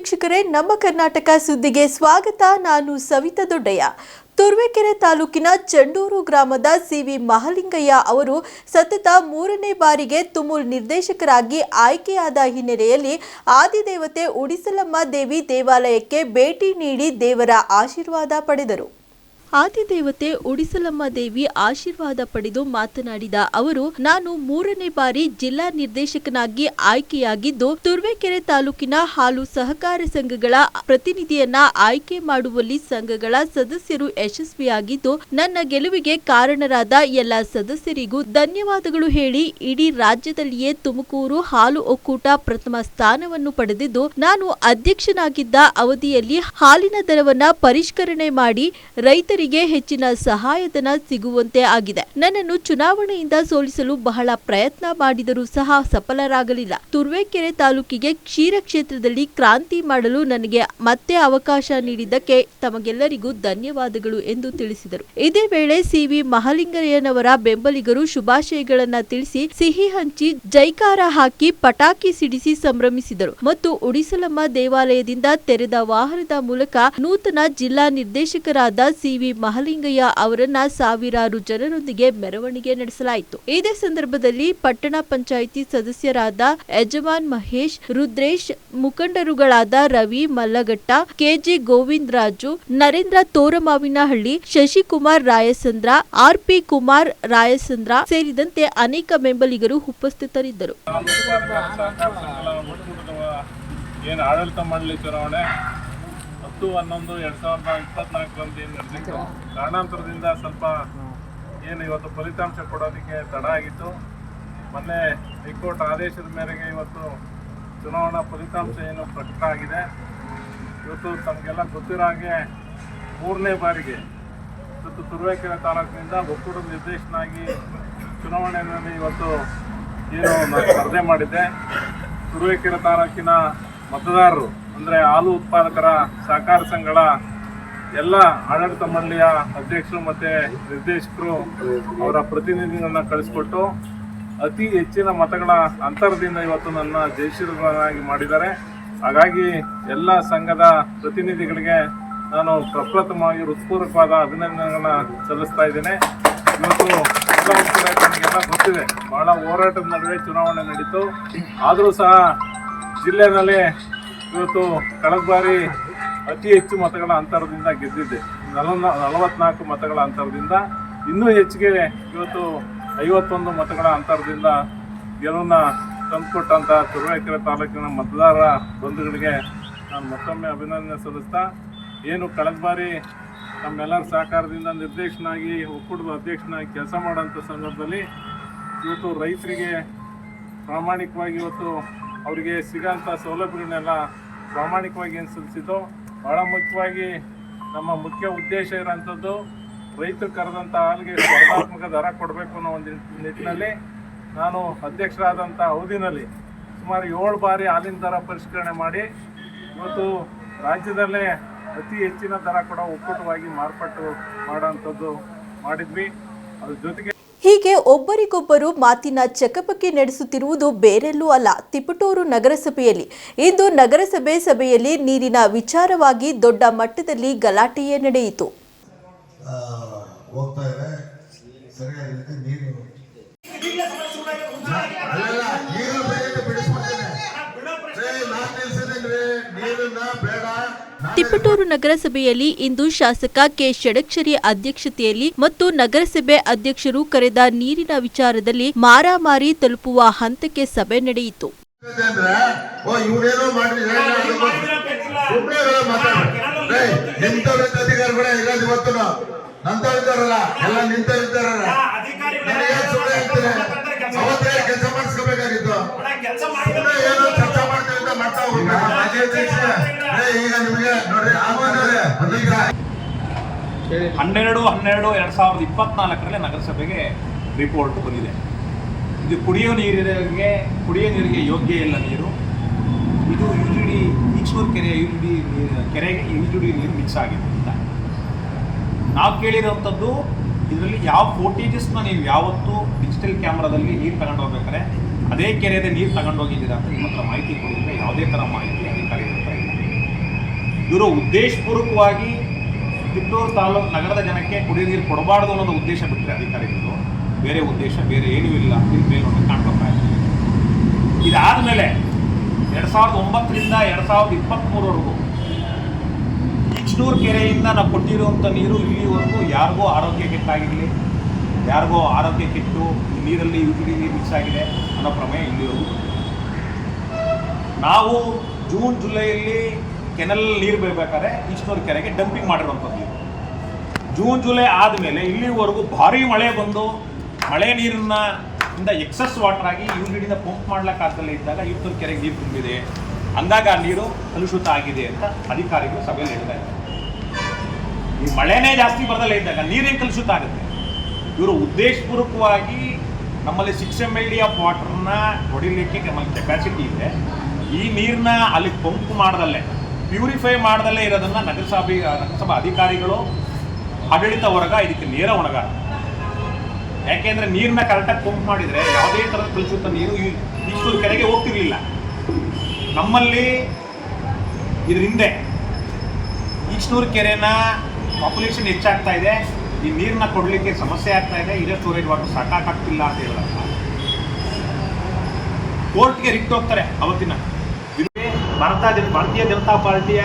ವೀಕ್ಷಕರೇ, ನಮ್ಮ ಕರ್ನಾಟಕ ಸುದ್ದಿಗೆ ಸ್ವಾಗತ. ನಾನು ಸವಿತಾ ದೊಡ್ಡಯ್ಯ. ತುರುವೇಕೆರೆ ತಾಲೂಕಿನ ಚಂಡೂರು ಗ್ರಾಮದ ಸಿವಿ ಮಹಲಿಂಗಯ್ಯ ಅವರು ಸತತ ಮೂರನೇ ಬಾರಿಗೆ ತುಮುಲ್ ನಿರ್ದೇಶಕರಾಗಿ ಆಯ್ಕೆಯಾದ ಹಿನ್ನೆಲೆಯಲ್ಲಿ ಆದಿದೇವತೆ ಉಡಿಸಲಮ್ಮ ದೇವಿ ದೇವಾಲಯಕ್ಕೆ ಭೇಟಿ ನೀಡಿ ದೇವರ ಆಶೀರ್ವಾದ ಪಡೆದರು. ಆದಿದೇವತೆ ಉಡಿಸಲಮ್ಮ ದೇವಿ ಆಶೀರ್ವಾದ ಪಡೆದು ಮಾತನಾಡಿದ ಅವರು, ನಾನು ಮೂರನೇ ಬಾರಿ ಜಿಲ್ಲಾ ನಿರ್ದೇಶಕನಾಗಿ ಆಯ್ಕೆಯಾಗಿದ್ದು, ತುರುವೇಕೆರೆ ತಾಲೂಕಿನ ಹಾಲು ಸಹಕಾರ ಸಂಘಗಳ ಪ್ರತಿನಿಧಿಯನ್ನ ಆಯ್ಕೆ ಮಾಡುವಲ್ಲಿ ಸಂಘಗಳ ಸದಸ್ಯರು ಯಶಸ್ವಿಯಾಗಿದ್ದು, ನನ್ನ ಗೆಲುವಿಗೆ ಕಾರಣರಾದ ಎಲ್ಲ ಸದಸ್ಯರಿಗೂ ಧನ್ಯವಾದಗಳು ಹೇಳಿ, ಇಡೀ ರಾಜ್ಯದಲ್ಲಿಯೇ ತುಮಕೂರು ಹಾಲು ಒಕ್ಕೂಟ ಪ್ರಥಮ ಸ್ಥಾನವನ್ನು ಪಡೆದಿದ್ದು, ನಾನು ಅಧ್ಯಕ್ಷನಾಗಿದ್ದ ಅವಧಿಯಲ್ಲಿ ಹಾಲಿನ ದರವನ್ನ ಪರಿಷ್ಕರಣೆ ಮಾಡಿ ರೈತರಿಗೆ ಹೆಚ್ಚಿನ ಸಹಾಯಧನ ಸಿಗುವಂತೆ ಆಗಿದೆ. ನನ್ನನ್ನು ಚುನಾವಣೆಯಿಂದ ಸೋಲಿಸಲು ಬಹಳ ಪ್ರಯತ್ನ ಮಾಡಿದರೂ ಸಹ ಸಫಲರಾಗಲಿಲ್ಲ. ತುರುವೇಕೆರೆ ತಾಲೂಕಿಗೆ ಕ್ಷೀರ ಕ್ಷೇತ್ರದಲ್ಲಿ ಕ್ರಾಂತಿ ಮಾಡಲು ನನಗೆ ಮತ್ತೆ ಅವಕಾಶ ನೀಡಿದ್ದಕ್ಕೆ ತಮಗೆಲ್ಲರಿಗೂ ಧನ್ಯವಾದಗಳು ಎಂದು ತಿಳಿಸಿದರು. ಇದೇ ವೇಳೆ ಸಿವಿ ಮಹಾಲಿಂಗಯ್ಯನವರ ಬೆಂಬಲಿಗರು ಶುಭಾಶಯಗಳನ್ನ ತಿಳಿಸಿ ಸಿಹಿ ಹಂಚಿ ಜೈಕಾರ ಹಾಕಿ ಪಟಾಕಿ ಸಿಡಿಸಿ ಸಂಭ್ರಮಿಸಿದರು. ಮತ್ತು ಉಡಿಸಲಮ್ಮ ದೇವಾಲಯದಿಂದ ತೆರೆದ ವಾಹನದ ಮೂಲಕ ನೂತನ ಜಿಲ್ಲಾ ನಿರ್ದೇಶಕರಾದ ಸಿವಿ ಮಹಾಲಿಂಗಯ್ಯ ಅವರನ್ನ ಸಾವಿರಾರು ಜನರೊಂದಿಗೆ ಮೆರವಣಿಗೆ ನಡೆಸಲಾಯಿತು. ಇದೇ ಸಂದರ್ಭದಲ್ಲಿ ಪಟ್ಟಣ ಪಂಚಾಯಿತಿ ಸದಸ್ಯರಾದ Yajaman Mahesh, Rudresh, ಮುಖಂಡರುಗಳಾದ Ravi Mallaghatta, K G Govindaraju, Narendra Thoramavinahalli, Shashikumar Rayasandra R P Kumar Rayasandra ಸೇರಿದಂತೆ ಅನೇಕ ಬೆಂಬಲಿಗರು ಉಪಸ್ಥಿತರಿದ್ದರು. ಏನು ಆಡಳಿತ ಮಾಡಲಿ ಚುನಾವಣೆ ಹತ್ತು, ಹನ್ನೊಂದು, ಎರಡು ಸಾವಿರದ ಇಪ್ಪತ್ನಾಲ್ಕರಲ್ಲಿ ಏನು ನಡೆದಿತ್ತು? ಕಾರಣಾಂತರದಿಂದ ಸ್ವಲ್ಪ ಏನು ಇವತ್ತು ಫಲಿತಾಂಶ ಕೊಡೋದಕ್ಕೆ ತಡ ಆಗಿತ್ತು. ಮೊನ್ನೆ ಹೈಕೋರ್ಟ್ ಆದೇಶದ ಮೇರೆಗೆ ಇವತ್ತು ಚುನಾವಣಾ ಫಲಿತಾಂಶ ಏನು ಪ್ರಕಟ ಆಗಿದೆ. ಇವತ್ತು ತಮಗೆಲ್ಲ ಗೊತ್ತಿರೋ ಹಾಗೆ ಮೂರನೇ ಬಾರಿಗೆ ಇವತ್ತು ತುರುವೇಕೆರೆ ತಾಲೂಕಿನಿಂದ ಒಕ್ಕೂಟದ ನಿರ್ದೇಶನಾಗಿ ಚುನಾವಣೆಯಲ್ಲಿ ಇವತ್ತು ಏನು ಸ್ಪರ್ಧೆ ಮಾಡಿದ್ದೆ. ತುರುವೇಕೆರೆ ತಾಲೂಕಿನ ಮತದಾರರು, ಅಂದರೆ ಹಾಲು ಉತ್ಪಾದಕರ ಸಹಕಾರ ಸಂಘಗಳ ಎಲ್ಲ ಆಡಳಿತ ಮಂಡಳಿಯ ಅಧ್ಯಕ್ಷರು ಮತ್ತು ನಿರ್ದೇಶಕರು ಅವರ ಪ್ರತಿನಿಧಿಗಳನ್ನ ಕಳಿಸ್ಕೊಟ್ಟು ಅತಿ ಹೆಚ್ಚಿನ ಮತಗಳ ಅಂತರದಿಂದ ಇವತ್ತು ನನ್ನ ಜಯಶೀಲನಾಗಿ ಮಾಡಿದ್ದಾರೆ. ಹಾಗಾಗಿ ಎಲ್ಲ ಸಂಘದ ಪ್ರತಿನಿಧಿಗಳಿಗೆ ನಾನು ಪ್ರಪ್ರಥಮವಾಗಿ ಹೃತ್ಪೂರ್ವಕವಾದ ಅಭಿನಂದನೆಗಳನ್ನ ಸಲ್ಲಿಸ್ತಾ ಇದ್ದೇನೆ. ಇವತ್ತು ಎಲ್ಲ ಗೊತ್ತಿದೆ. ಬಹಳ ಹೋರಾಟದ ನಡುವೆ ಚುನಾವಣೆ ನಡೀತು. ಆದರೂ ಸಹ ಜಿಲ್ಲೆಯಲ್ಲಿ ಇವತ್ತು ಕಳೆದ ಬಾರಿ ಅತಿ ಹೆಚ್ಚು ಮತಗಳ ಅಂತರದಿಂದ ಗೆದ್ದಿದ್ದೆ ನಲವನ್ನ ನಲವತ್ನಾಲ್ಕು ಮತಗಳ ಅಂತರದಿಂದ ಇನ್ನೂ ಹೆಚ್ಚಿಗೆ ಇವತ್ತು ಐವತ್ತೊಂದು ಮತಗಳ ಅಂತರದಿಂದ ಗೆಲುವನ್ನ ತಂದುಕೊಟ್ಟಂಥ ತುರುವೇಕೆರೆ ತಾಲೂಕಿನ ಮತದಾರರ ಬಂಧುಗಳಿಗೆ ನಾನು ಮತ್ತೊಮ್ಮೆ ಅಭಿನಂದನೆ ಸಲ್ಲಿಸ್ತಾ, ಏನು ಕಳೆದ ಬಾರಿ ನಮ್ಮೆಲ್ಲರ ಸಹಕಾರದಿಂದ ನಿರ್ದೇಶನಾಗಿ, ಒಕ್ಕೂಟದ ಅಧ್ಯಕ್ಷನಾಗಿ ಕೆಲಸ ಮಾಡೋಂಥ ಸಂದರ್ಭದಲ್ಲಿ ಇವತ್ತು ರೈತರಿಗೆ ಪ್ರಾಮಾಣಿಕವಾಗಿ ಇವತ್ತು ಅವರಿಗೆ ಸಿಗೋಂಥ ಸೌಲಭ್ಯಗಳನ್ನೆಲ್ಲ ಪ್ರಾಮಾಣಿಕವಾಗಿ ಏನು ಸಲ್ಲಿಸಿದ್ದು ಭಾಳ ಮುಖ್ಯವಾಗಿ ನಮ್ಮ ಮುಖ್ಯ ಉದ್ದೇಶ ಇರೋಂಥದ್ದು ರೈತರು ಕರೆದಂಥ ಹಾಲಿಗೆ ಸ್ಪರ್ಧಾತ್ಮಕ ದರ ಕೊಡಬೇಕು ಅನ್ನೋ ಒಂದು ನಿಟ್ಟಿನಲ್ಲಿ ನಾನು ಅಧ್ಯಕ್ಷರಾದಂಥ ಅವಧಿನಲ್ಲಿ ಸುಮಾರು ಏಳು ಬಾರಿ ಹಾಲಿನ ದರ ಪರಿಷ್ಕರಣೆ ಮಾಡಿ, ಇವತ್ತು ರಾಜ್ಯದಲ್ಲೇ ಅತಿ ಹೆಚ್ಚಿನ ದರ ಕೂಡ ಒಕ್ಕೂಟವಾಗಿ ಮಾರ್ಪಾಟು ಮಾಡೋಂಥದ್ದು ಮಾಡಿದ್ವಿ. ಅದ್ರ ಜೊತೆಗೆ ಹೀಗೆ ಒಬ್ಬರಿಗೊಬ್ಬರು ಮಾತಿನ ಚಕಪಕಿ ನಡೆಸುತ್ತಿರುವುದು ಬೇರೆಲ್ಲೂ ಅಲ್ಲ. ತಿಪಟೂರು ನಗರಸಭೆಯಲ್ಲಿ ಇಂದು ನಗರಸಭೆ ಸಭೆಯಲ್ಲಿ ನೀರಿನ ವಿಚಾರವಾಗಿ ದೊಡ್ಡ ಮಟ್ಟದಲ್ಲಿ ಗಲಾಟೆಯೇ ನಡೆಯಿತು. ಬೇಡ. ತಿಪಟೂರು ನಗರಸಭೆಯಲ್ಲಿ ಇಂದು ಶಾಸಕ ಕೆ ಷಡಕ್ಷರಿ ಅಧ್ಯಕ್ಷತೆಯಲ್ಲಿ ಮತ್ತು ನಗರಸಭೆ ಅಧ್ಯಕ್ಷರು ಕರೆದ ನೀರಿನ ವಿಚಾರದಲ್ಲಿ ಮಾರಾಮಾರಿ ತಲುಪುವ ಹಂತಕ್ಕೆ ಸಭೆ ನಡೆಯಿತು. ಹೇಳ್ತಿದ್ದೆ ಹನ್ನೆರಡು ಹನ್ನೆರಡು, ಎರಡ್ ಸಾವಿರದ ಇಪ್ಪತ್ನಾಲ್ಕರಲ್ಲಿ ನಗರಸಭೆಗೆ ರಿಪೋರ್ಟ್ ಬಂದಿದೆ. ಇದು ಕುಡಿಯೋ ನೀರಿಗೆ ಕುಡಿಯೋ ನೀರಿಗೆ ಯೋಗ್ಯ ಇಲ್ಲ ನೀರು. ಇದು ಯು ಜಿ ಡಿ ಈಚೂರು ಕೆರೆ ಕೆರೆಗೆ ಯು ಜಿ ಡಿ ನೀರು ಮಿಕ್ಸ್ ಆಗಿದೆ ಅಂತ. ನಾವು ಕೇಳಿರೋಂಥದ್ದು, ಇದರಲ್ಲಿ ಯಾವ ಫೋಟೇಜಸ್ನ ನೀವು ಯಾವತ್ತೂ ಡಿಜಿಟಲ್ ಕ್ಯಾಮ್ರಾದಲ್ಲಿ ನೀರು ತಗೊಂಡು ಹೋಗ್ಬೇಕಾದ್ರೆ, ಅದೇ ಕೆರೆಯದೇ ನೀರು ತಗೊಂಡು ಹೋಗಿದ್ದೀರಾ ಅಂತ ನಿಮ್ಮ ಹತ್ರ ಮಾಹಿತಿ ಕೊಡಿದ್ರೆ ಯಾವುದೇ ಥರ ಮಾಹಿತಿ ಇಲ್ಲ ಇವರು ಉದ್ದೇಶಪೂರ್ವಕವಾಗಿ ತಿಪ್ಪೂರು ತಾಲೂಕು ನಗರದ ಜನಕ್ಕೆ ಕುಡಿಯೋ ನೀರು ಕೊಡಬಾರ್ದು ಅನ್ನೋದು ಉದ್ದೇಶ ಬಿಟ್ಟರೆ ಅಧಿಕಾರಿಗಳು. ಬೇರೆ ಉದ್ದೇಶ, ಬೇರೆ ಏನೂ ಇಲ್ಲ. ಇದು ಮೇಲೆ ಕಾಣ್ಕೊತಾ ಇದಾದ ಮೇಲೆ ಎರಡು ಸಾವಿರದ ಒಂಬತ್ತರಿಂದ ಎರಡು ಸಾವಿರದ ಇಪ್ಪತ್ತ್ಮೂರವರೆಗೂ ಈಚನೂರು ಕೆರೆಯಿಂದ ನಾವು ಕೊಟ್ಟಿರುವಂಥ ನೀರು ಇಲ್ಲಿವರೆಗೂ ಯಾರಿಗೋ ಆರೋಗ್ಯ ಕೆಟ್ಟಾಗಿರಲಿ, ಯಾರಿಗೋ ಆರೋಗ್ಯ ಕೆಟ್ಟು ನೀರಲ್ಲಿ ಯುಟಿಲಿ ನೀರು ಮಿಕ್ಸ್ ಆಗಿದೆ ಅನ್ನೋ ಪ್ರಮೇಯ ಇಲ್ಲಿವರೆಗೂ. ನಾವು ಜೂನ್ ಜುಲೈಯಲ್ಲಿ ಕೆನಲ್ ನೀರು ಬೀಳ್ಬೇಕಾದ್ರೆ ಇಷ್ಟೊಂದು ಕೆರೆಗೆ ಡಂಪಿಂಗ್ ಮಾಡಿರುವಂಥದ್ದು. ಜೂನ್ ಜುಲೈ ಆದಮೇಲೆ ಇಲ್ಲಿವರೆಗೂ ಭಾರಿ ಮಳೆ ಬಂದು, ಮಳೆ ನೀರನ್ನ ಇಂದ ಎಕ್ಸಸ್ ವಾಟರ್ ಆಗಿ ಇವ್ರಿಡಿಂದ ಪಂಪ್ ಮಾಡ್ಲಿಕ್ಕಾಗ್ದಲೇ ಇದ್ದಾಗ ಇಷ್ಟೊಂದು ಕೆರೆಗೆ ನೀರು ತುಂಬಿದೆ. ಅಂದಾಗ ಆ ನೀರು ಕಲುಷಿತ ಆಗಿದೆ ಅಂತ ಅಧಿಕಾರಿಗಳು ಸಭೆಯಲ್ಲಿ ಹೇಳ್ತಾ ಇದ್ದಾರೆ. ಈ ಮಳೆನೇ ಜಾಸ್ತಿ ಬರದಲ್ಲೇ ಇದ್ದಾಗ ನೀರೇನು ಕಲುಷಿತ ಆಗುತ್ತೆ? ಇವರು ಉದ್ದೇಶಪೂರ್ವಕವಾಗಿ ನಮ್ಮಲ್ಲಿ six M L D of ವಾಟರ್ನ ಹೊಡಿಲಿಕ್ಕೆ ನಮ್ಮಲ್ಲಿ ಕೆಪಾಸಿಟಿ ಇದೆ. ಈ ನೀರನ್ನ ಅಲ್ಲಿ ಪಂಪ್ ಮಾಡ್ದಲ್ಲೇ. ಪ್ಯೂರಿಫೈ ಮಾಡದಲ್ಲೇ ಇರೋದನ್ನ ನಗರಸಭೆ, ನಗರಸಭಾ ಅಧಿಕಾರಿಗಳು ಆಡಳಿತ ವರ್ಗ ಇದಕ್ಕೆ ನೇರ ಒಣಗ ಯಾಕೆಂದ್ರೆ ನೀರನ್ನ ಕರೆಕ್ಟಾಗಿ ಪಂಪ್ ಮಾಡಿದ್ರೆ ಯಾವುದೇ ಥರದ ಕಲಿಸುತ್ತ ನೀರು ಈಶ್ವರ ಕೆರೆಗೆ ಹೋಗ್ತಿರ್ಲಿಲ್ಲ. ನಮ್ಮಲ್ಲಿ ಇದ್ರ ಹಿಂದೆ ಈಶ್ನೂರು ಕೆರೆನ ಪಾಪ್ಯುಲೇಷನ್ ಹೆಚ್ಚಾಗ್ತಾ ಇದೆ. ಈ ನೀರನ್ನ ಕೊಡಲಿಕ್ಕೆ ಸಮಸ್ಯೆ ಆಗ್ತಾ ಇದೆ. ಇದೇ ಸ್ಟೋರೇಜ್ ವಾಟರ್ ಸಾಕಾಗ್ತಿಲ್ಲ ಅಂತ ಹೇಳಲ್ಲ ಕೋರ್ಟ್ಗೆ ರಿಕ್ಟ್ ಹೋಗ್ತಾರೆ ಅವತ್ತಿನ. ಭಾರತ ಭಾರತೀಯ ಜನತಾ ಪಾರ್ಟಿಯ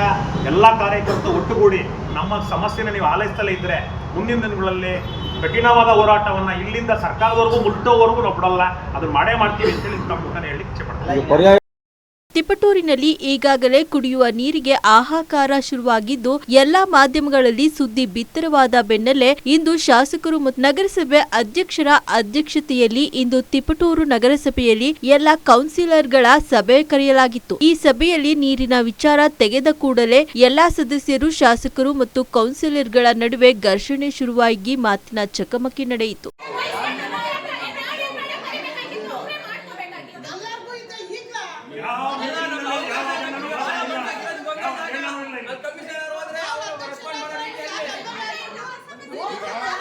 ಎಲ್ಲ ಕಾರ್ಯಕರ್ತರು ಒಟ್ಟುಗೂಡಿ ನಮ್ಮ ಸಮಸ್ಯೆನ ನೀವು ಆಲೈಸ್ತಲೇ ಇದ್ರೆ ಮುಂದಿನ ದಿನಗಳಲ್ಲಿ ಕಠಿಣವಾದ ಹೋರಾಟವನ್ನ ಇಲ್ಲಿಂದ ಸರ್ಕಾರದವರೆಗೂ ಮುಟ್ಟೋವರೆಗೂ ನಾವು ಬಿಡಲ್ಲ. ಅದನ್ನ ಮಾಡೇ ಮಾಡ್ತೀವಿ ಅಂತೇಳಿ ಹೇಳಿ ಇಚ್ಛೆ ಪಡ್ತೀನಿ. ತಿಪಟೂರಿನಲ್ಲಿ ಈಗಾಗಲೇ ಕುಡಿಯುವ ನೀರಿಗೆ ಆಹಾಕಾರ ಶುರುವಾಗಿದ್ದು, ಎಲ್ಲಾ ಮಾಧ್ಯಮಗಳಲ್ಲಿ ಸುದ್ದಿ ಬಿತ್ತರವಾದ ಬೆನ್ನಲ್ಲೇ ಇಂದು ಶಾಸಕರು ಮತ್ತು ನಗರಸಭೆ ಅಧ್ಯಕ್ಷರ ಅಧ್ಯಕ್ಷತೆಯಲ್ಲಿ ಇಂದು ತಿಪಟೂರು ನಗರಸಭೆಯಲ್ಲಿ ಎಲ್ಲ ಕೌನ್ಸಿಲರ್ಗಳ ಸಭೆ ಕರೆಯಲಾಗಿತ್ತು. ಈ ಸಭೆಯಲ್ಲಿ ನೀರಿನ ವಿಚಾರ ತೆಗೆದ ಕೂಡಲೇ ಎಲ್ಲಾ ಸದಸ್ಯರು, ಶಾಸಕರು ಮತ್ತು ಕೌನ್ಸಿಲರ್ಗಳ ನಡುವೆ ಘರ್ಷಣೆ ಶುರುವಾಗಿ ಮಾತಿನ ಚಕಮಕಿ ನಡೆಯಿತು. Yeah.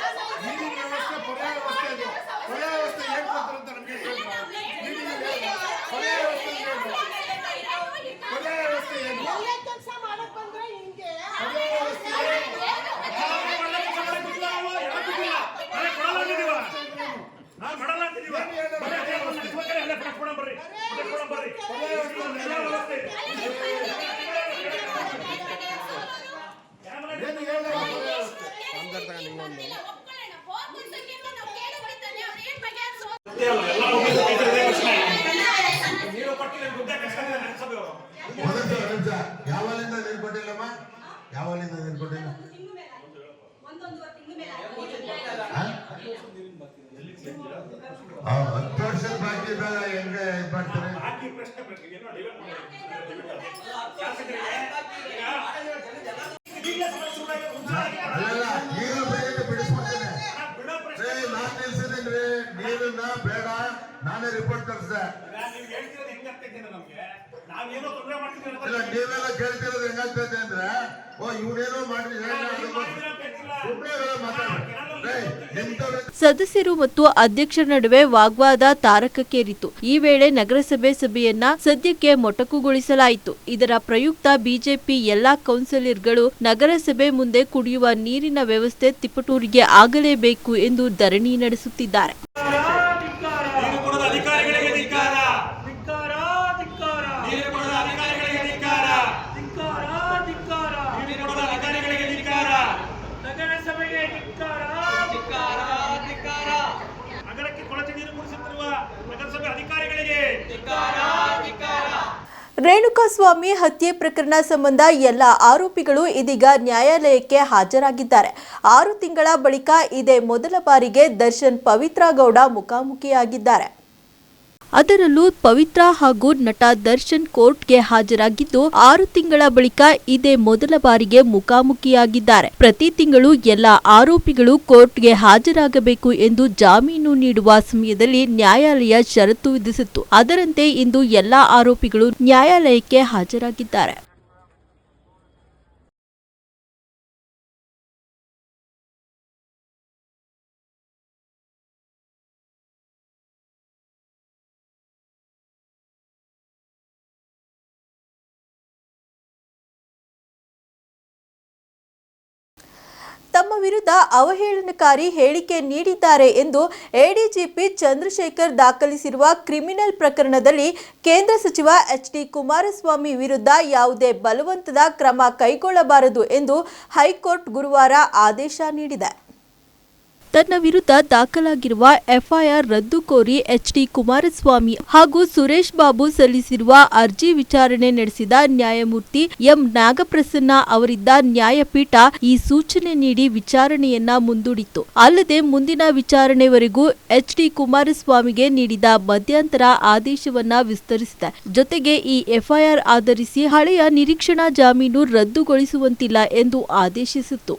ಯಾವಲ್ಲಿಂದ ನೀರು ಕೊಟ್ಟಿಲ್ಲಮ್ಮ ಯಾವಲ್ಲಿಂದ ನೀರು ನಾನೇ ರಿಪೋರ್ಟ್ ತರಿಸಿದೆ ಇಲ್ಲ ನೀವೆಲ್ಲ ಕೇಳ್ತಿರೋದು ಹೆಂಗಾಗ್ತೈತೆ ಅಂದ್ರೆ ಓ ಇವನೇನೋ ಮಾಡಿದ್ರೆ ಸದಸ್ಯರು ಮತ್ತು ಅಧ್ಯಕ್ಷರ ನಡುವೆ ವಾಗ್ವಾದ ತಾರಕಕ್ಕೇರಿತು. ಈ ವೇಳೆ ನಗರಸಭೆ ಸಭೆಯನ್ನ ಸದ್ಯಕ್ಕೆ ಮೊಟಕುಗೊಳಿಸಲಾಯಿತು. ಇದರ ಪ್ರಯುಕ್ತ ಬಿಜೆಪಿ ಎಲ್ಲಾ ಕೌನ್ಸಿಲರ್ಗಳು ನಗರಸಭೆ ಮುಂದೆ ಕುಡಿಯುವ ನೀರಿನ ವ್ಯವಸ್ಥೆ ತಿಪಟೂರಿಗೆ ಆಗಲೇಬೇಕು ಎಂದು ಧರಣಿ ನಡೆಸುತ್ತಿದ್ದಾರೆ. ರೇಣುಕಾಸ್ವಾಮಿ ಹತ್ಯೆ ಪ್ರಕರಣ ಸಂಬಂಧ ಎಲ್ಲ ಆರೋಪಿಗಳು ಇದೀಗ ನ್ಯಾಯಾಲಯಕ್ಕೆ ಹಾಜರಾಗಿದ್ದಾರೆ. ಆರು ತಿಂಗಳ ಬಳಿಕ ಇದೇ ಮೊದಲ ಬಾರಿಗೆ ದರ್ಶನ್ ಪವಿತ್ರ ಗೌಡ ಮುಖಾಮುಖಿಯಾಗಿದ್ದಾರೆ. ಅದರಲ್ಲೂ ಪವಿತ್ರ ಹಾಗೂ ನಟ ದರ್ಶನ್ ಕೋರ್ಟ್ಗೆ ಹಾಜರಾಗಿದ್ದು ಆರು ತಿಂಗಳ ಬಳಿಕ ಇದೇ ಮೊದಲ ಬಾರಿಗೆ ಮುಖಾಮುಖಿಯಾಗಿದ್ದಾರೆ. ಪ್ರತಿ ತಿಂಗಳು ಎಲ್ಲ ಆರೋಪಿಗಳು ಕೋರ್ಟ್ಗೆ ಹಾಜರಾಗಬೇಕು ಎಂದು ಜಾಮೀನು ನೀಡುವ ಸಮಯದಲ್ಲಿ ನ್ಯಾಯಾಲಯ ಷರತ್ತು ವಿಧಿಸಿತ್ತು. ಅದರಂತೆ ಇಂದು ಎಲ್ಲ ಆರೋಪಿಗಳು ನ್ಯಾಯಾಲಯಕ್ಕೆ ಹಾಜರಾಗಿದ್ದಾರೆ. ತಮ್ಮ ವಿರುದ್ಧ ಅವಹೇಳನಕಾರಿ ಹೇಳಿಕೆ ನೀಡಿದ್ದಾರೆ ಎಂದು ಎಡಿಜಿಪಿ ಚಂದ್ರಶೇಖರ್ ದಾಖಲಿಸಿರುವ ಕ್ರಿಮಿನಲ್ ಪ್ರಕರಣದಲ್ಲಿ ಕೇಂದ್ರ ಸಚಿವ ಎಚ್ ಡಿ ಕುಮಾರಸ್ವಾಮಿ ವಿರುದ್ಧ ಯಾವುದೇ ಬಲವಂತದ ಕ್ರಮ ಕೈಗೊಳ್ಳಬಾರದು ಎಂದು ಹೈಕೋರ್ಟ್ ಗುರುವಾರ ಆದೇಶ ನೀಡಿದೆ. ತನ್ನ ವಿರುದ್ಧ ದಾಖಲಾಗಿರುವ ಎಫ್ಐಆರ್ ರದ್ದು ಕೋರಿ ಎಚ್ಡಿ ಕುಮಾರಸ್ವಾಮಿ ಹಾಗೂ ಸುರೇಶ್ ಬಾಬು ಸಲ್ಲಿಸಿರುವ ಅರ್ಜಿ ವಿಚಾರಣೆ ನಡೆಸಿದ ನ್ಯಾಯಮೂರ್ತಿ ಎಂ ನಾಗಪ್ರಸನ್ನ ಅವರಿದ್ದ ನ್ಯಾಯಪೀಠ ಈ ಸೂಚನೆ ನೀಡಿ ವಿಚಾರಣೆಯನ್ನ ಮುಂದೂಡಿತು ಅಲ್ಲದೆ ಮುಂದಿನ ವಿಚಾರಣೆವರೆಗೂ ಎಚ್ಡಿ ಕುಮಾರಸ್ವಾಮಿಗೆ ನೀಡಿದ ಮಧ್ಯಂತರ ಆದೇಶವನ್ನ ವಿಸ್ತರಿಸಿದೆ. ಜೊತೆಗೆ ಈ ಎಫ್ಐಆರ್ ಆಧರಿಸಿ ಹಳೆಯ ನಿರೀಕ್ಷಣಾ ಜಾಮೀನು ರದ್ದುಗೊಳಿಸುವಂತಿಲ್ಲ ಎಂದು ಆದೇಶಿಸಿತ್ತು.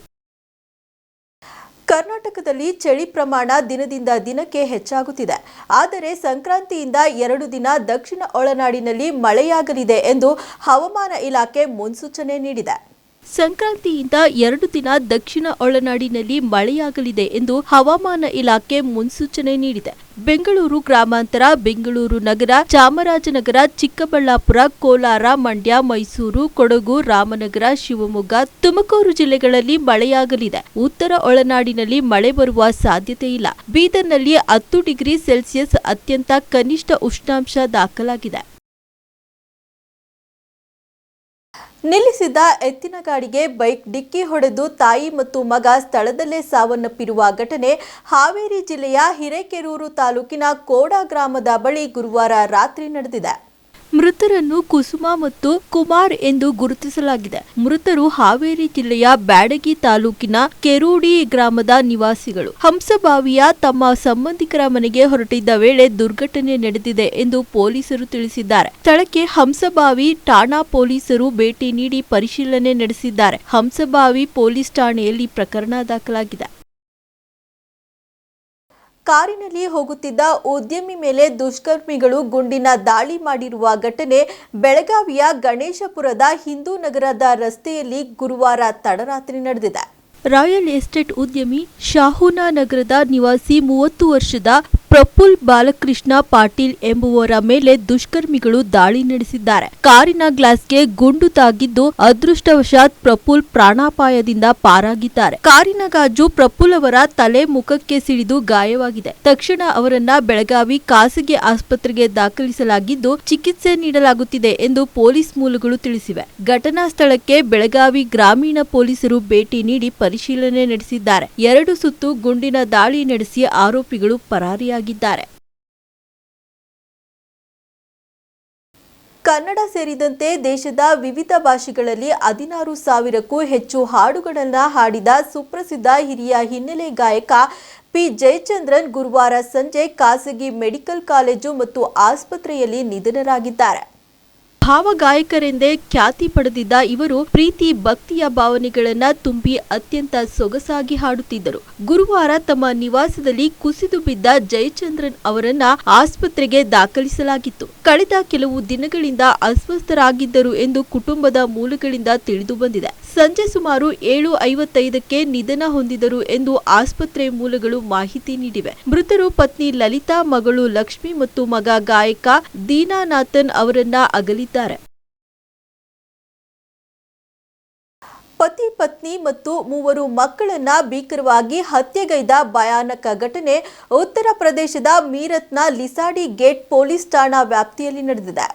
ಕರ್ನಾಟಕದಲ್ಲಿ ಚಳಿ ಪ್ರಮಾಣ ದಿನದಿಂದ ದಿನಕ್ಕೆ ಹೆಚ್ಚಾಗುತ್ತಿದೆ. ಆದರೆ ಸಂಕ್ರಾಂತಿಯಿಂದ ಎರಡು ದಿನ ದಕ್ಷಿಣ ಒಳನಾಡಿನಲ್ಲಿ ಮಳೆಯಾಗಲಿದೆ ಎಂದು ಹವಾಮಾನ ಇಲಾಖೆ ಮುನ್ಸೂಚನೆ ನೀಡಿದೆ. ಸಂಕ್ರಾಂತಿಯಿಂದ ಎರಡು ದಿನ ದಕ್ಷಿಣ ಒಳನಾಡಿನಲ್ಲಿ ಮಳೆಯಾಗಲಿದೆ ಎಂದು ಹವಾಮಾನ ಇಲಾಖೆ ಮುನ್ಸೂಚನೆ ನೀಡಿದೆ. ಬೆಂಗಳೂರು ಗ್ರಾಮಾಂತರ, ಬೆಂಗಳೂರು ನಗರ, ಚಾಮರಾಜನಗರ, ಚಿಕ್ಕಬಳ್ಳಾಪುರ, ಕೋಲಾರ, ಮಂಡ್ಯ, ಮೈಸೂರು, ಕೊಡಗು, ರಾಮನಗರ, ಶಿವಮೊಗ್ಗ, ತುಮಕೂರು ಜಿಲ್ಲೆಗಳಲ್ಲಿ ಮಳೆಯಾಗಲಿದೆ. ಉತ್ತರ ಒಳನಾಡಿನಲ್ಲಿ ಮಳೆ ಬರುವ ಸಾಧ್ಯತೆ ಇಲ್ಲ. ಬೀದರ್ನಲ್ಲಿ ಹತ್ತು ಡಿಗ್ರಿ ಸೆಲ್ಸಿಯಸ್ ಅತ್ಯಂತ ಕನಿಷ್ಠ ಉಷ್ಣಾಂಶ ದಾಖಲಾಗಿದೆ. ನಿಲ್ಲಿಸಿದ್ದ ಎತ್ತಿನ ಗಾಡಿಗೆ ಬೈಕ್ ಡಿಕ್ಕಿ ಹೊಡೆದು ತಾಯಿ ಮತ್ತು ಮಗ ಸ್ಥಳದಲ್ಲೇ ಸಾವನ್ನಪ್ಪಿರುವ ಘಟನೆ ಹಾವೇರಿ ಜಿಲ್ಲೆಯ ಹಿರೇಕೆರೂರು ತಾಲೂಕಿನ ಕೋಡ ಗ್ರಾಮದ ಬಳಿ ಗುರುವಾರ ರಾತ್ರಿ ನಡೆದಿದೆ. ಮೃತರನ್ನು ಕುಸುಮ ಮತ್ತು ಕುಮಾರ್ ಎಂದು ಗುರುತಿಸಲಾಗಿದೆ. ಮೃತರು ಹಾವೇರಿ ಜಿಲ್ಲೆಯ ಬ್ಯಾಡಗಿ ತಾಲೂಕಿನ ಕೆರೂಡಿ ಗ್ರಾಮದ ನಿವಾಸಿಗಳು. ಹಂಸಬಾವಿಯ ತಮ್ಮ ಸಂಬಂಧಿಕರ ಮನೆಗೆ ಹೊರಟಿದ್ದ ವೇಳೆ ದುರ್ಘಟನೆ ನಡೆದಿದೆ ಎಂದು ಪೊಲೀಸರು ತಿಳಿಸಿದ್ದಾರೆ. ಸ್ಥಳಕ್ಕೆ ಹಂಸಬಾವಿ ಠಾಣಾ ಪೊಲೀಸರು ಭೇಟಿ ನೀಡಿ ಪರಿಶೀಲನೆ ನಡೆಸಿದ್ದಾರೆ. ಹಂಸಬಾವಿ ಪೊಲೀಸ್ ಠಾಣೆಯಲ್ಲಿ ಪ್ರಕರಣ ದಾಖಲಾಗಿದೆ. ಕಾರಿನಲ್ಲಿ ಹೋಗುತ್ತಿದ್ದ ಉದ್ಯಮಿ ಮೇಲೆ ದುಷ್ಕರ್ಮಿಗಳು ಗುಂಡಿನ ದಾಳಿ ಮಾಡಿರುವ ಘಟನೆ ಬೆಳಗಾವಿಯ ಗಣೇಶಪುರದ ಹಿಂದೂ ನಗರದ ರಸ್ತೆಯಲ್ಲಿ ಗುರುವಾರ ತಡರಾತ್ರಿ ನಡೆದಿದೆ. ರಾಯಲ್ ಎಸ್ಟೇಟ್ ಉದ್ಯಮಿ ಶಾಹುನಾ ನಗರದ ನಿವಾಸಿ ಮೂವತ್ತು ವರ್ಷದ ಪ್ರಫುಲ್ ಬಾಲಕೃಷ್ಣ ಪಾಟೀಲ್ ಎಂಬುವರ ಮೇಲೆ ದುಷ್ಕರ್ಮಿಗಳು ದಾಳಿ ನಡೆಸಿದ್ದಾರೆ. ಕಾರಿನ ಗ್ಲಾಸ್ಗೆ ಗುಂಡು ತಾಗಿದ್ದು ಅದೃಷ್ಟವಶಾತ್ ಪ್ರಫುಲ್ ಪ್ರಾಣಾಪಾಯದಿಂದ ಪಾರಾಗಿದ್ದಾರೆ. ಕಾರಿನ ಗಾಜು ಪ್ರಫುಲ್ ಅವರ ತಲೆ ಮುಖಕ್ಕೆ ಸಿಡಿದು ಗಾಯವಾಗಿದೆ. ತಕ್ಷಣ ಅವರನ್ನ ಬೆಳಗಾವಿ ಖಾಸಗಿ ಆಸ್ಪತ್ರೆಗೆ ದಾಖಲಿಸಲಾಗಿದ್ದು ಚಿಕಿತ್ಸೆ ನೀಡಲಾಗುತ್ತಿದೆ ಎಂದು ಪೊಲೀಸ್ ಮೂಲಗಳು ತಿಳಿಸಿವೆ. ಘಟನಾ ಸ್ಥಳಕ್ಕೆ ಬೆಳಗಾವಿ ಗ್ರಾಮೀಣ ಪೊಲೀಸರು ಭೇಟಿ ನೀಡಿ ಪರಿಶೀಲನೆ ನಡೆಸಿದ್ದಾರೆ. ಎರಡು ಸುತ್ತು ಗುಂಡಿನ ದಾಳಿ ನಡೆಸಿ ಆರೋಪಿಗಳು ಪರಾರಿಯಾಗಿದ್ದಾರೆ ಕನ್ನಡ ಸೇರಿದಂತೆ ದೇಶದ ವಿವಿಧ ಭಾಷೆಗಳಲ್ಲಿ ಹದಿನಾರು ಸಾವಿರಕ್ಕೂ ಹೆಚ್ಚು ಹಾಡುಗಳನ್ನು ಹಾಡಿದ ಸುಪ್ರಸಿದ್ಧ ಹಿರಿಯ ಹಿನ್ನೆಲೆ ಗಾಯಕ ಪಿ ಜಯಚಂದ್ರನ್ ಗುರುವಾರ ಸಂಜೆ ಖಾಸಗಿ ಮೆಡಿಕಲ್ ಕಾಲೇಜು ಮತ್ತು ಆಸ್ಪತ್ರೆಯಲ್ಲಿ ನಿಧನರಾಗಿದ್ದಾರೆ. ಭಾವಗಾಯಕರೆಂದೇ ಖ್ಯಾತಿ ಪಡೆದಿದ್ದ ಇವರು ಪ್ರೀತಿ, ಭಕ್ತಿಯ ಭಾವನೆಗಳನ್ನ ತುಂಬಿ ಅತ್ಯಂತ ಸೊಗಸಾಗಿ ಹಾಡುತ್ತಿದ್ದರು. ಗುರುವಾರ ತಮ್ಮ ನಿವಾಸದಲ್ಲಿ ಕುಸಿದು ಬಿದ್ದ ಜಯಚಂದ್ರನ್ ಅವರನ್ನ ಆಸ್ಪತ್ರೆಗೆ ದಾಖಲಿಸಲಾಗಿತ್ತು. ಕಳೆದ ಕೆಲವು ದಿನಗಳಿಂದ ಅಸ್ವಸ್ಥರಾಗಿದ್ದರು ಎಂದು ಕುಟುಂಬದ ಮೂಲಗಳಿಂದ ತಿಳಿದು ಬಂದಿದೆ. ಸಂಜೆ ಸುಮಾರು ಏಳು ಐವತ್ತೈದಕ್ಕೆ ನಿಧನ ಹೊಂದಿದರು ಎಂದು ಆಸ್ಪತ್ರೆ ಮೂಲಗಳು ಮಾಹಿತಿ ನೀಡಿವೆ. ಮೃತರು ಪತ್ನಿ ಲಲಿತಾ, ಮಗಳು ಲಕ್ಷ್ಮಿ ಮತ್ತು ಮಗ ಗಾಯಕ ದೀನಾನಾಥನ್ ಅವರನ್ನ ಅಗಲಿದ್ದಾರೆ. ಪತಿ, ಪತ್ನಿ ಮತ್ತು ಮೂವರು ಮಕ್ಕಳನ್ನ ಭೀಕರವಾಗಿ ಹತ್ಯೆಗೈದ ಭಯಾನಕ ಘಟನೆ ಉತ್ತರ ಪ್ರದೇಶದ ಮೀರತ್ನ ಲಿಸಾಡಿ ಗೇಟ್ ಪೊಲೀಸ್ ಠಾಣಾ ವ್ಯಾಪ್ತಿಯಲ್ಲಿ ನಡೆದಿದೆ.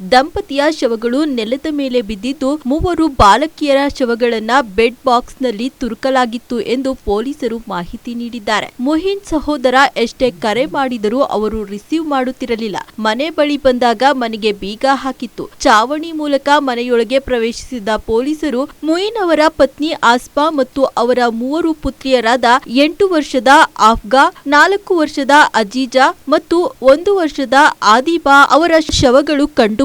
ದಂಪತಿಯ ಶವಗಳು ನೆಲದ ಮೇಲೆ ಬಿದ್ದಿದ್ದು ಮೂವರು ಬಾಲಕಿಯರ ಶವಗಳನ್ನ ಬೆಡ್ ಬಾಕ್ಸ್ನಲ್ಲಿ ತುರುಕಲಾಗಿತ್ತು ಎಂದು ಪೊಲೀಸರು ಮಾಹಿತಿ ನೀಡಿದ್ದಾರೆ. ಮೊಹಿನ್ ಸಹೋದರ ಎಷ್ಟೇ ಕರೆ ಮಾಡಿದರೂ ಅವರು ರಿಸೀವ್ ಮಾಡುತ್ತಿರಲಿಲ್ಲ. ಮನೆ ಬಳಿ ಬಂದಾಗ ಮನೆಗೆ ಬೀಗ ಹಾಕಿತ್ತು. ಚಾವಣಿ ಮೂಲಕ ಮನೆಯೊಳಗೆ ಪ್ರವೇಶಿಸಿದ ಪೊಲೀಸರು ಮೊಯಿನ್ ಅವರ ಪತ್ನಿ ಆಸ್ಪಾ ಮತ್ತು ಅವರ ಮೂವರು ಪುತ್ರಿಯರಾದ ಎಂಟು ವರ್ಷದ ಆಫ್ಗಾ ನಾಲ್ಕು ವರ್ಷದ ಅಜೀಜಾ ಮತ್ತು ಒಂದು ವರ್ಷದ ಆದಿಬಾ ಅವರ ಶವಗಳು ಕಂಡು